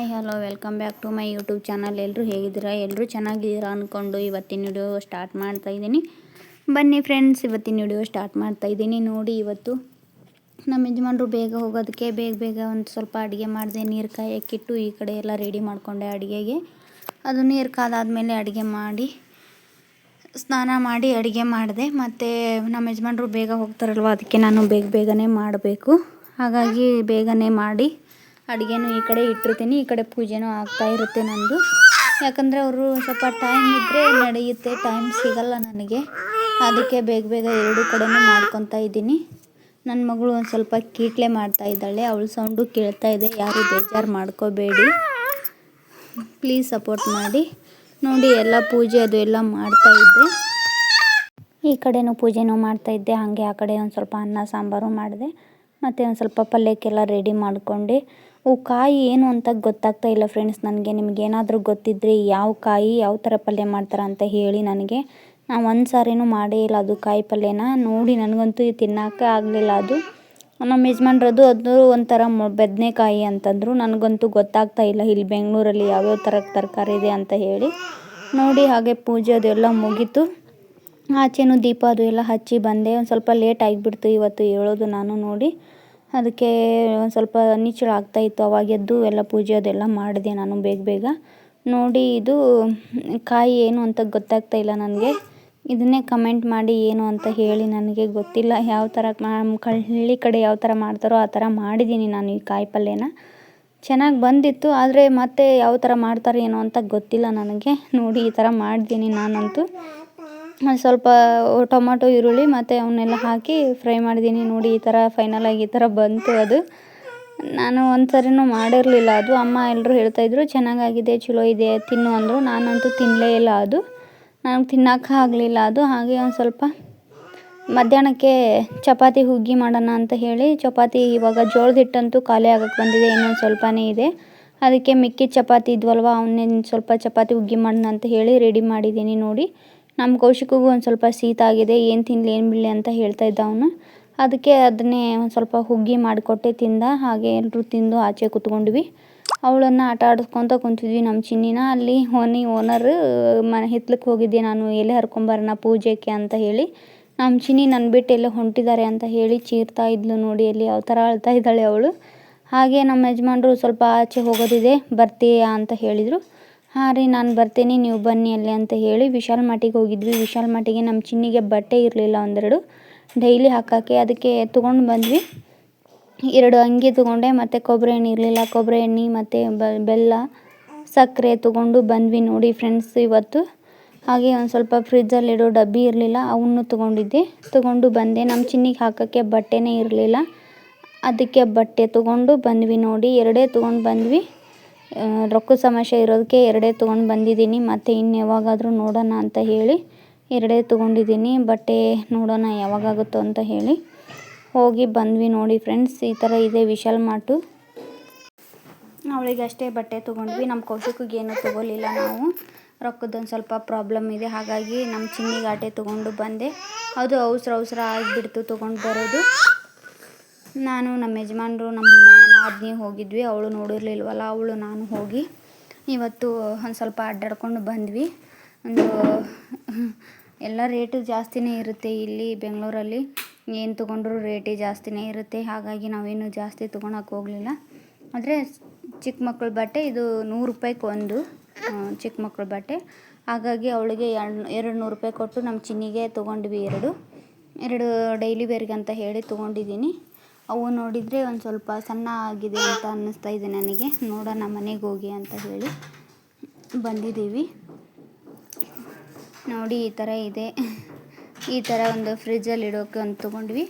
Hi, hello, welcome back to my YouTube channel. ಎಲ್ಲರೂ ಹೇಗಿದ್ದೀರಾ? ಎಲ್ಲರೂ ಚೆನ್ನಾಗಿದ್ದೀರಾ ಅಂದ್ಕೊಂಡು ಇವತ್ತಿನ ವಿಡಿಯೋ ಸ್ಟಾರ್ಟ್ ಮಾಡ್ತಾ ಇದ್ದೀನಿ. ಬನ್ನಿ ಫ್ರೆಂಡ್ಸ್, ಇವತ್ತಿನ ವಿಡಿಯೋ ಸ್ಟಾರ್ಟ್ ಮಾಡ್ತಾ ಇದ್ದೀನಿ. ನೋಡಿ, ಇವತ್ತು ನಮ್ಮ ಯಜಮಾನರು ಬೇಗ ಹೋಗೋದಕ್ಕೆ ಬೇಗ ಬೇಗ ಒಂದು ಸ್ವಲ್ಪ ಅಡುಗೆ ಮಾಡಿದೆ. ನೀರು ಕಾಯಕ್ಕಿಟ್ಟು ಈ ಕಡೆ ಎಲ್ಲ ರೆಡಿ ಮಾಡಿಕೊಂಡೆ ಅಡುಗೆಗೆ. ಅದು ನೀರು ಕಾದಾದಮೇಲೆ ಅಡುಗೆ ಮಾಡಿ, ಸ್ನಾನ ಮಾಡಿ ಅಡುಗೆ ಮಾಡಿದೆ. ಮತ್ತು ನಮ್ಮ ಯಜಮಾನರು ಬೇಗ ಹೋಗ್ತಾರಲ್ವ, ಅದಕ್ಕೆ ನಾನು ಬೇಗ ಬೇಗನೆ ಮಾಡಬೇಕು. ಹಾಗಾಗಿ ಬೇಗನೆ ಮಾಡಿ ಅಡುಗೆನೂ ಈ ಕಡೆ ಇಟ್ಟಿರ್ತೀನಿ, ಈ ಕಡೆ ಪೂಜೆನೂ ಆಗ್ತಾ ಇರುತ್ತೆ ನಂದು. ಯಾಕಂದರೆ ಅವರು ಸ್ವಲ್ಪ ಟೈಮ್ ಇದ್ದರೆ ನಡೆಯುತ್ತೆ ಟೈಮ್ ಸಿಗಲ್ಲ ನನಗೆ. ಅದಕ್ಕೆ ಬೇಗ ಬೇಗ ಎರಡು ಕಡೆನೂ ಮಾಡ್ಕೊತಾ ಇದ್ದೀನಿ. ನನ್ನ ಮಗಳು ಒಂದು ಸ್ವಲ್ಪ ಕೀಟ್ಲೆ ಮಾಡ್ತಾ ಇದ್ದಾಳೆ, ಅವಳ ಸೌಂಡು ಕೇಳ್ತಾ ಇದೆ, ಯಾರು ಬೇಜಾರು ಮಾಡ್ಕೋಬೇಡಿ. ಪ್ಲೀಸ್ ಸಪೋರ್ಟ್ ಮಾಡಿ. ನೋಡಿ, ಎಲ್ಲ ಪೂಜೆ ಅದು ಎಲ್ಲ ಮಾಡ್ತಾ ಇದ್ದೆ. ಈ ಕಡೆನೂ ಪೂಜೆನೂ ಮಾಡ್ತಾ ಇದ್ದೆ, ಹಾಗೆ ಆ ಕಡೆ ಒಂದು ಸ್ವಲ್ಪ ಅನ್ನ ಸಾಂಬಾರು ಮಾಡಿದೆ, ಮತ್ತು ಒಂದು ಸ್ವಲ್ಪ ಪಲ್ಯಕ್ಕೆಲ್ಲ ರೆಡಿ ಮಾಡಿಕೊಂಡೆ. ಕಾಯಿ ಏನು ಅಂತ ಗೊತ್ತಾಗ್ತಾ ಇಲ್ಲ ಫ್ರೆಂಡ್ಸ್ ನನಗೆ ನಿಮ್ಗೆ ಏನಾದರೂ ಗೊತ್ತಿದ್ದರೆ ಯಾವ ಕಾಯಿ ಯಾವ ಥರ ಪಲ್ಯ ಮಾಡ್ತಾರೆ ಅಂತ ಹೇಳಿ ನನಗೆ. ನಾನು ಒಂದು ಸಾರಿನೂ ಮಾಡೇ ಇಲ್ಲ ಅದು ಕಾಯಿ ಪಲ್ಯನ. ನೋಡಿ ನನಗಂತೂ ತಿನ್ನೋಕೆ ಆಗಲಿಲ್ಲ ಅದು. ನಮ್ಮ ಯಜಮಾನ್ರದ್ದು ಅದು ಒಂಥರ ಮೊ, ಬದನೆಕಾಯಿ ಅಂತಂದರು. ನನಗಂತೂ ಗೊತ್ತಾಗ್ತಾ ಇಲ್ಲ ಇಲ್ಲಿ ಬೆಂಗಳೂರಲ್ಲಿ ಯಾವ್ಯಾವ ಥರ ತರಕಾರಿ ಇದೆ ಅಂತ ಹೇಳಿ. ನೋಡಿ ಹಾಗೆ ಪೂಜೆ ಅದೆಲ್ಲ ಮುಗೀತು. ಆಚೆನೂ ದೀಪ ಅದು ಎಲ್ಲ ಹಚ್ಚಿ ಬಂದೆ. ಒಂದು ಸ್ವಲ್ಪ ಲೇಟ್ ಆಗಿಬಿಡ್ತು ಇವತ್ತು ಹೇಳೋದು ನಾನು ನೋಡಿ. ಅದಕ್ಕೆ ಒಂದು ಸ್ವಲ್ಪ ನೀಚಳ ಆಗ್ತಾಯಿತ್ತು ಅವಾಗ ಎದ್ದು ಎಲ್ಲ ಪೂಜೆ ಅದೆಲ್ಲ ಮಾಡಿದೆ ನಾನು ಬೇಗ ಬೇಗ. ನೋಡಿ ಇದು ಕಾಯಿ ಏನು ಅಂತ ಗೊತ್ತಾಗ್ತಾ ಇಲ್ಲ ನನಗೆ. ಇದನ್ನೇ ಕಮೆಂಟ್ ಮಾಡಿ ಏನು ಅಂತ ಹೇಳಿ ನನಗೆ ಗೊತ್ತಿಲ್ಲ. ಯಾವ ಥರ ಹಳ್ಳಿ ಕಡೆ ಯಾವ ಥರ ಮಾಡ್ತಾರೋ ಆ ಥರ ಮಾಡಿದ್ದೀನಿ ನಾನು ಈ ಕಾಯಿ ಪಲ್ಯನ. ಚೆನ್ನಾಗಿ ಬಂದಿತ್ತು, ಆದರೆ ಮತ್ತೆ ಯಾವ ಥರ ಮಾಡ್ತಾರೆ ಏನೋ ಅಂತ ಗೊತ್ತಿಲ್ಲ ನನಗೆ. ನೋಡಿ ಈ ಥರ ಮಾಡಿದ್ದೀನಿ ನಾನಂತೂ. ಸ್ವಲ್ಪ ಟೊಮಾಟೊ, ಈರುಳ್ಳಿ ಮತ್ತು ಅವನ್ನೆಲ್ಲ ಹಾಕಿ ಫ್ರೈ ಮಾಡಿದ್ದೀನಿ. ನೋಡಿ, ಈ ಥರ ಫೈನಲಾಗಿ ಈ ಥರ ಬಂತು ಅದು. ನಾನು ಒಂದು ಸರಿನೂ ಮಾಡಿರಲಿಲ್ಲ ಅದು. ಅಮ್ಮ ಎಲ್ಲರೂ ಹೇಳ್ತಾಯಿದ್ರು ಚೆನ್ನಾಗಾಗಿದೆ, ಚಲೋ ಇದೆ, ತಿನ್ನು ಅಂದರು. ನಾನಂತೂ ತಿನ್ನಲೇ ಇಲ್ಲ ಅದು. ನನಗೆ ತಿನ್ನೋಕೆ ಆಗಲಿಲ್ಲ ಅದು. ಹಾಗೆ ಒಂದು ಸ್ವಲ್ಪ ಮಧ್ಯಾಹ್ನಕ್ಕೆ ಚಪಾತಿ ಹುಗ್ಗಿ ಮಾಡೋಣ ಅಂತ ಹೇಳಿ, ಚಪಾತಿ ಇವಾಗ ಜೋಳದ ಹಿಟ್ಟಂತೂ ಖಾಲಿ ಆಗಕ್ಕೆ ಬಂದಿದೆ, ಇನ್ನೊಂದು ಸ್ವಲ್ಪನೇ ಇದೆ. ಅದಕ್ಕೆ ಮಿಕ್ಕಿದ ಚಪಾತಿ ಇದ್ವಲ್ವ ಅವನ್ನೇನು ಸ್ವಲ್ಪ ಚಪಾತಿ ಹುಗ್ಗಿ ಮಾಡೋಣ ಅಂತ ಹೇಳಿ ರೆಡಿ ಮಾಡಿದ್ದೀನಿ ನೋಡಿ. ನಮ್ಮ ಕೌಶಿಕಗೂ ಒಂದು ಸ್ವಲ್ಪ ಶೀತ ಆಗಿದೆ, ಏನು ತಿನ್ನಲಿ ಏನು ಬಿಡಲಿ ಅಂತ ಹೇಳ್ತಾ ಇದ್ದ ಅವನು. ಅದಕ್ಕೆ ಅದನ್ನೇ ಒಂದು ಸ್ವಲ್ಪ ಹುಗ್ಗಿ ಮಾಡಿಕೊಟ್ಟೆ ತಿಂದ, ಹಾಗೆ ಎಲ್ಲರೂ ತಿಂದು ಆಚೆ ಕೂತ್ಕೊಂಡ್ವಿ. ಅವಳನ್ನು ಆಟ ಆಡಿಸ್ಕೊತ ಕುಂತಿದ್ವಿ ನಮ್ಮ ಚಿನ್ನಿನ. ಅಲ್ಲಿ ಓನಿ ಓನರ್ ಮನೆ ಹಿತ್ಲಕ್ಕೆ ಹೋಗಿದ್ದೆ ನಾನು, ಎಲೆ ಹರ್ಕೊಂಬರೋಣ ಪೂಜೆಗೆ ಅಂತ ಹೇಳಿ. ನಮ್ಮ ಚಿನ್ನಿ ನನ್ನ ಬಿಟ್ಟು ಎಲ್ಲ ಹೊಂಟಿದ್ದಾರೆ ಅಂತ ಹೇಳಿ ಚೀರ್ತಾ ಇದ್ಲು ನೋಡಿ ಅಲ್ಲಿ ಯಾವ ಥರ ಅಳ್ತಾ ಇದ್ದಾಳೆ ಅವಳು. ಹಾಗೆ ನಮ್ಮ ಯಜಮಾನ್ರು ಸ್ವಲ್ಪ ಆಚೆ ಹೋಗೋದಿದೆ, ಬರ್ತೀಯಾ ಅಂತ ಹೇಳಿದರು. ಹಾಂ ರೀ, ನಾನು ಬರ್ತೀನಿ, ನೀವು ಬನ್ನಿ ಅಲ್ಲಿ ಅಂತ ಹೇಳಿ ವಿಶಾಲ್ ಮಾಟಿಗೆ ಹೋಗಿದ್ವಿ. ವಿಶಾಲ್ ಮಾಟಿಗೆ ನಮ್ಮ ಚಿನ್ನಿಗೆ ಬಟ್ಟೆ ಇರಲಿಲ್ಲ ಒಂದೆರಡು. ಡೈಲಿ ಹಾಕೋಕ್ಕೆ ಅದಕ್ಕೆ ತೊಗೊಂಡು ಬಂದ್ವಿ. ಎರಡು ಅಂಗಿ ತೊಗೊಂಡೆ, ಮತ್ತು ಕೊಬ್ಬರಿ ಎಣ್ಣೆ ಇರಲಿಲ್ಲ. ಕೊಬ್ಬರಿ ಎಣ್ಣೆ, ಮತ್ತು ಬೆಲ್ಲ, ಸಕ್ಕರೆ ತೊಗೊಂಡು ಬಂದ್ವಿ ನೋಡಿ ಫ್ರೆಂಡ್ಸ್ ಇವತ್ತು. ಹಾಗೆ ಒಂದು ಸ್ವಲ್ಪ ಫ್ರಿಜ್ಜಲ್ಲಿಡೋ ಡಬ್ಬಿ ಇರಲಿಲ್ಲ, ಅವನ್ನು ತೊಗೊಂಡಿದ್ದೆ. ತೊಗೊಂಡು ಬಂದೆ. ನಮ್ಮ ಚಿನ್ನಿಗೆ ಹಾಕೋಕ್ಕೆ ಬಟ್ಟೆನೇ ಇರಲಿಲ್ಲ. ಅದಕ್ಕೆ ಬಟ್ಟೆ ತೊಗೊಂಡು ಬಂದ್ವಿ ನೋಡಿ, ಎರಡೇ ತೊಗೊಂಡು ಬಂದ್ವಿ. ರೊಕ್ಕದ ಸಮಸ್ಯೆ ಇರೋದಕ್ಕೆ ಎರಡೇ ತೊಗೊಂಡು ಬಂದಿದ್ದೀನಿ. ಮತ್ತು ಇನ್ನು ಯಾವಾಗಾದರೂ ನೋಡೋಣ ಅಂತ ಹೇಳಿ ಎರಡೇ ತೊಗೊಂಡಿದ್ದೀನಿ. ಬಟ್ಟೆ ನೋಡೋಣ ಯಾವಾಗಾಗುತ್ತೋ ಅಂತ ಹೇಳಿ ಹೋಗಿ ಬಂದ್ವಿ ನೋಡಿ ಫ್ರೆಂಡ್ಸ್. ಈ ಥರ ಇದೆ ವಿಶಾಲ್ ಮಾರ್ಟು. ಅವಳಿಗೆ ಅಷ್ಟೇ ಬಟ್ಟೆ ತೊಗೊಂಡ್ವಿ. ನಮ್ಮ ಕೌಶಿಕಿಗೆ ಏನೂ ತೊಗೊಲಿಲ್ಲ ನಾವು. ರೊಕ್ಕದೊಂದು ಸ್ವಲ್ಪ ಪ್ರಾಬ್ಲಮ್ ಇದೆ. ಹಾಗಾಗಿ ನಮ್ಮ ಚಿನ್ನಿಗೆ ಆಟೆ ತೊಗೊಂಡು ಬಂದೆ. ಅದು ಅವಸರ ಅವಸರ ಆಗಿಬಿಡ್ತು ತೊಗೊಂಡು ಬರೋದು. ನಾನು ನಮ್ಮ ಯಜಮಾನರು, ನಮ್ಮ ನಾದಿನಿ ಹೋಗಿದ್ವಿ. ಅವಳು ನೋಡಿರಲಿಲ್ವಲ್ಲ, ಅವಳು ನಾನು ಹೋಗಿ ಇವತ್ತು ಒಂದು ಸ್ವಲ್ಪ ಅಡ್ಡಾಡ್ಕೊಂಡು ಬಂದ್ವಿ. ಒಂದು ಎಲ್ಲ ರೇಟು ಜಾಸ್ತಿನೇ ಇರುತ್ತೆ ಇಲ್ಲಿ ಬೆಂಗಳೂರಲ್ಲಿ. ಏನು ತೊಗೊಂಡ್ರು ರೇಟೇ ಜಾಸ್ತಿನೇ ಇರುತ್ತೆ. ಹಾಗಾಗಿ ನಾವೇನು ಜಾಸ್ತಿ ತೊಗೊಳಕ್ಕೆ ಹೋಗಲಿಲ್ಲ. ಆದರೆ ಚಿಕ್ಕ ಮಕ್ಕಳ ಬಟ್ಟೆ, ಇದು ನೂರು ರೂಪಾಯಿಗೆ ಒಂದು ಚಿಕ್ಕ ಮಕ್ಕಳ ಬಟ್ಟೆ. ಹಾಗಾಗಿ ಅವಳಿಗೆ ಎರಡು ಎರಡು ನೂರು ರೂಪಾಯಿ ಕೊಟ್ಟು ನಮ್ಮ ಚಿನ್ನಿಗೆ ತೊಗೊಂಡ್ವಿ ಎರಡು. ಎರಡು ಡೈಲಿ ವೇರ್ಗೆ ಅಂತ ಹೇಳಿ ತೊಗೊಂಡಿದ್ದೀನಿ. ಅವು ನೋಡಿದರೆ ಒಂದು ಸ್ವಲ್ಪ ಸಣ್ಣ ಆಗಿದೆ ಅಂತ ಅನ್ನಿಸ್ತಾ ಇದೆ ನನಗೆ. ನೋಡೋಣ ಮನೆಗೆ ಹೋಗಿ ಅಂತ ಹೇಳಿ ಬಂದಿದ್ದೀವಿ. ನೋಡಿ, ಈ ಥರ ಇದೆ. ಈ ಥರ ಒಂದು ಫ್ರಿಜ್ಜಲ್ಲಿ ಇಡೋಕ್ಕೆ ಒಂದು ತೊಗೊಂಡ್ವಿ.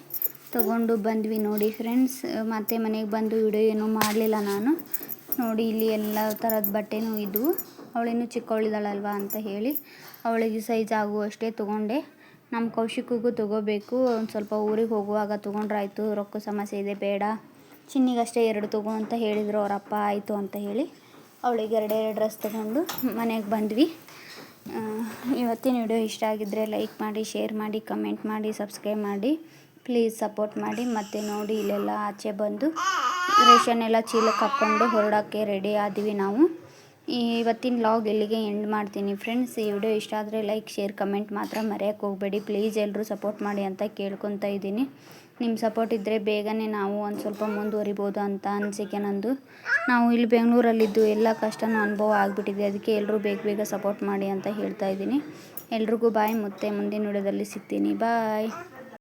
ತೊಗೊಂಡು ಬಂದ್ವಿ ನೋಡಿ ಫ್ರೆಂಡ್ಸ್. ಮತ್ತೆ ಮನೆಗೆ ಬಂದು ವಿಡಿಯೋ ಏನೂ ಮಾಡಲಿಲ್ಲ ನಾನು. ನೋಡಿ, ಇಲ್ಲಿ ಎಲ್ಲ ಥರದ ಬಟ್ಟೆನೂ ಇದ್ದವು ಅವಳೇನು ಚಿಕ್ಕವಳಿದ್ದಾಳಲ್ವ ಅಂತ ಹೇಳಿ ಅವಳಿಗೆ ಸೈಜ್ ಆಗುವಷ್ಟೇ ತೊಗೊಂಡೆ. ನಮ್ಮ ಕೌಶಿಕಿಗೂ ತೊಗೋಬೇಕು. ಒಂದು ಸ್ವಲ್ಪ ಊರಿಗೆ ಹೋಗುವಾಗ ತೊಗೊಂಡ್ರಾಯ್ತು ರೊಕ್ಕ ಸಮಸ್ಯೆ ಇದೆ, ಬೇಡ. ಚಿನ್ನಿಗಷ್ಟೇ ಎರಡು ತೊಗೋ ಅಂತ ಹೇಳಿದರು ಅವರಪ್ಪ ಆಯಿತು ಅಂತ ಹೇಳಿ ಅವಳಿಗೆ ಎರಡೆರಡು ಡ್ರೆಸ್ ತೊಗೊಂಡು ಮನೆಗೆ ಬಂದ್ವಿ. ಇವತ್ತಿನ ವಿಡಿಯೋ ಇಷ್ಟ ಆಗಿದ್ದರೆ ಲೈಕ್ ಮಾಡಿ, ಶೇರ್ ಮಾಡಿ, ಕಮೆಂಟ್ ಮಾಡಿ, ಸಬ್ಸ್ಕ್ರೈಬ್ ಮಾಡಿ. ಪ್ಲೀಸ್ ಸಪೋರ್ಟ್ ಮಾಡಿ. ಮತ್ತು ನೋಡಿ, ಇಲ್ಲೆಲ್ಲ ಆಚೆ ಬಂದು ರೇಷನ್ ಎಲ್ಲ ಚೀಲಕ್ಕೆ ಹಾಕ್ಕೊಂಡು ಹೊರಡೋಕ್ಕೆ ರೆಡಿ ಆದ್ವಿ ನಾವು. ಇವತ್ತಿನ ಲಾಗ್ ಇಲ್ಲಿಗೆ ಎಂಡ್ ಮಾಡ್ತೀನಿ. ಫ್ರೆಂಡ್ಸ್ ಈ ವಿಡಿಯೋ ಇಷ್ಟ ಆದರೆ ಲೈಕ್ ಶೇರ್ ಕಮೆಂಟ್ ಮಾತ್ರ ಮರೆಯೋಕ್ಕೆ ಹೋಗಬೇಡಿ. ಪ್ಲೀಸ್ ಎಲ್ಲರೂ ಸಪೋರ್ಟ್ ಮಾಡಿ ಅಂತ ಕೇಳ್ಕೊತಾ ಇದ್ದೀನಿ. ನಿಮ್ಮ ಸಪೋರ್ಟ್ ಇದ್ದರೆ ಬೇಗನೆ ನಾವು ಒಂದು ಸ್ವಲ್ಪ ಮುಂದುವರಿಬೋದು ಅಂತ ಅನಿಸಿಕೆ ನಂದು. ನಾವು ಇಲ್ಲಿ ಬೆಂಗಳೂರಲ್ಲಿದ್ದು ಎಲ್ಲ ಕಷ್ಟನೂ ಅನುಭವ ಆಗಿಬಿಟ್ಟಿದೆ. ಅದಕ್ಕೆ ಎಲ್ಲರೂ ಬೇಗ ಬೇಗ ಸಪೋರ್ಟ್ ಮಾಡಿ ಅಂತ ಹೇಳ್ತಾ ಇದ್ದೀನಿ. ಎಲ್ರಿಗೂ ಬಾಯ್ ಮತ್ತೆ ಮುಂದಿನ ವಿಡಿಯೋದಲ್ಲಿ ಸಿಗ್ತೀನಿ. ಬಾಯ್